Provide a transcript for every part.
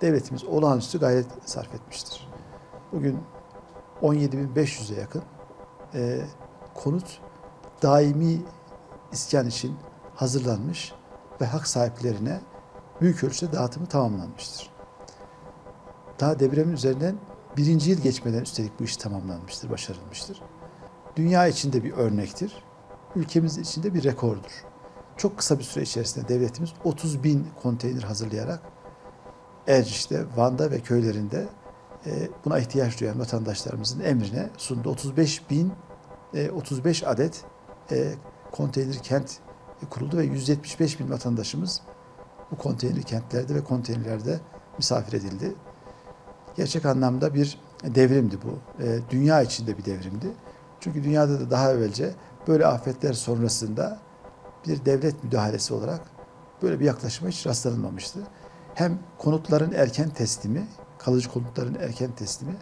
devletimiz olağanüstü gayret sarf etmiştir. Bugün 17.500'e yakın e, konut daimi iskan için hazırlanmış ve hak sahiplerine büyük ölçüde dağıtımı tamamlanmıştır. Daha depremin üzerinden birinci yıl geçmeden üstelik bu iş tamamlanmıştır, başarılmıştır. Dünya içinde bir örnektir. Ülkemiz içinde bir rekordur. Çok kısa bir süre içerisinde devletimiz 30 bin konteyner hazırlayarak Erciş'te, Van'da ve köylerinde e, buna ihtiyaç duyan vatandaşlarımızın emrine sundu. 35 bin, e, 35 adet e, konteyner kent kuruldu ve 175 bin vatandaşımız bu konteyner kentlerde ve konteynerlerde misafir edildi. Gerçek anlamda bir devrimdi bu. E, dünya içinde bir devrimdi. Çünkü dünyada da daha evvelce böyle afetler sonrasında bir devlet müdahalesi olarak böyle bir yaklaşıma hiç rastlanılmamıştı. Hem konutların erken teslimi, kalıcı konutların erken teslimi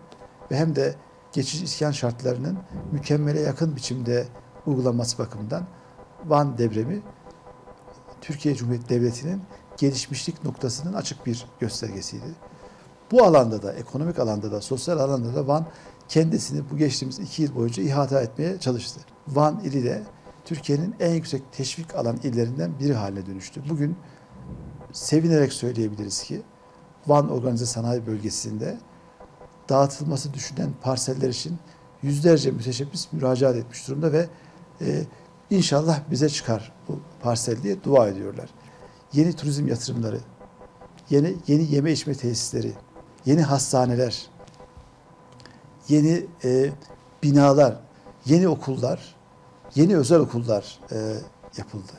ve hem de geçici iskan şartlarının mükemmele yakın biçimde uygulanması bakımından Van depremi Türkiye Cumhuriyeti Devleti'nin gelişmişlik noktasının açık bir göstergesiydi. Bu alanda da, ekonomik alanda da, sosyal alanda da Van kendisini bu geçtiğimiz iki yıl boyunca ihata etmeye çalıştı. Van ili de Türkiye'nin en yüksek teşvik alan illerinden biri haline dönüştü. Bugün sevinerek söyleyebiliriz ki Van Organize Sanayi Bölgesi'nde dağıtılması düşünen parseller için yüzlerce müteşebbis müracaat etmiş durumda ve e, inşallah bize çıkar bu parsel diye dua ediyorlar. Yeni turizm yatırımları, yeni yeni yeme içme tesisleri, yeni hastaneler, yeni e, binalar, yeni okullar, yeni özel okullar e, yapıldı.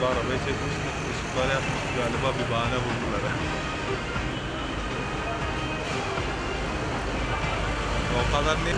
Burada arabayı çekmişler, ışıkları yapmış galiba bir bahane buldular. o kadar ne?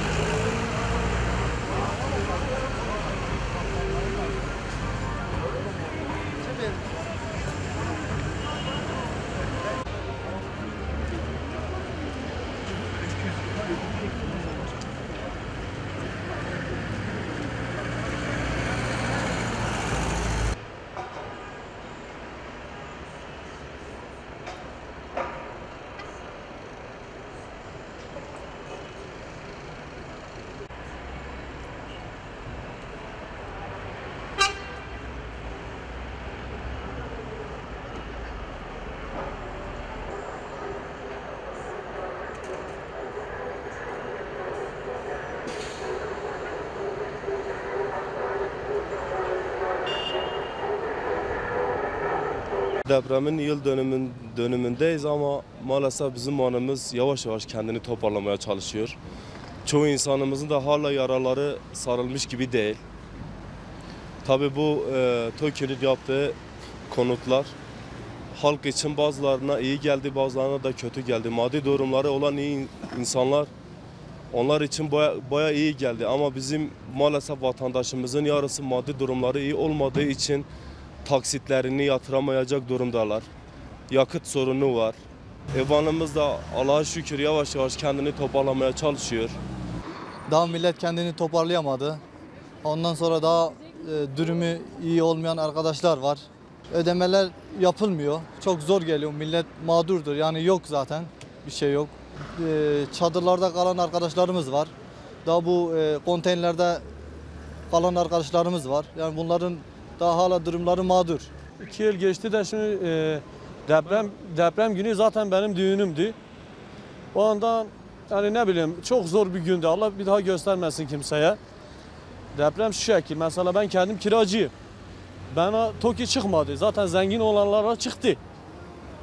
Depremin yıl dönümün dönümündeyiz ama maalesef bizim anımız yavaş yavaş kendini toparlamaya çalışıyor. Çoğu insanımızın da hala yaraları sarılmış gibi değil. Tabii bu e, TOKİ'nin yaptığı konutlar halk için bazılarına iyi geldi, bazılarına da kötü geldi. Maddi durumları olan iyi insanlar onlar için baya, baya iyi geldi ama bizim maalesef vatandaşımızın yarısı maddi durumları iyi olmadığı için taksitlerini yatıramayacak durumdalar. Yakıt sorunu var. Ev hanımız da Allah'a şükür yavaş yavaş kendini toparlamaya çalışıyor. Daha millet kendini toparlayamadı. Ondan sonra daha e, durumu iyi olmayan arkadaşlar var. Ödemeler yapılmıyor. Çok zor geliyor. Millet mağdurdur. Yani yok zaten. Bir şey yok. E, çadırlarda kalan arkadaşlarımız var. Daha bu e, konteynerde kalan arkadaşlarımız var. Yani bunların daha hala durumları mağdur. İki yıl geçti de şimdi e, deprem deprem günü zaten benim düğünümdü. O anda yani ne bileyim çok zor bir gündü. Allah bir daha göstermesin kimseye. Deprem şu şekil. Mesela ben kendim kiracıyım. Bana TOKİ çıkmadı. Zaten zengin olanlara çıktı.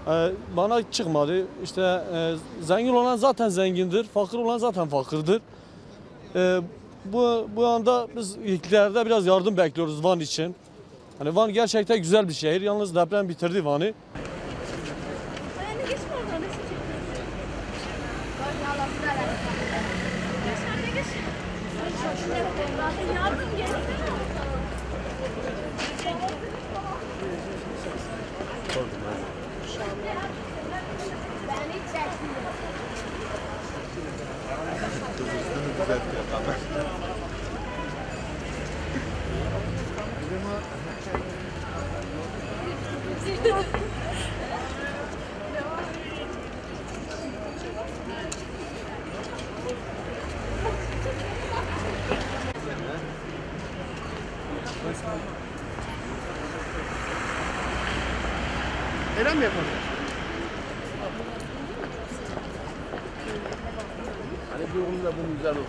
E, bana çıkmadı. İşte e, zengin olan zaten zengindir. Fakir olan zaten fakirdir. E, bu, bu anda biz ilklerde biraz yardım bekliyoruz Van için. Hani Van gerçekten güzel bir şehir. Yalnız deprem bitirdi Van'ı. Ayağını geçme Neden mi yapalım? Hani bu da bu güzel olsun.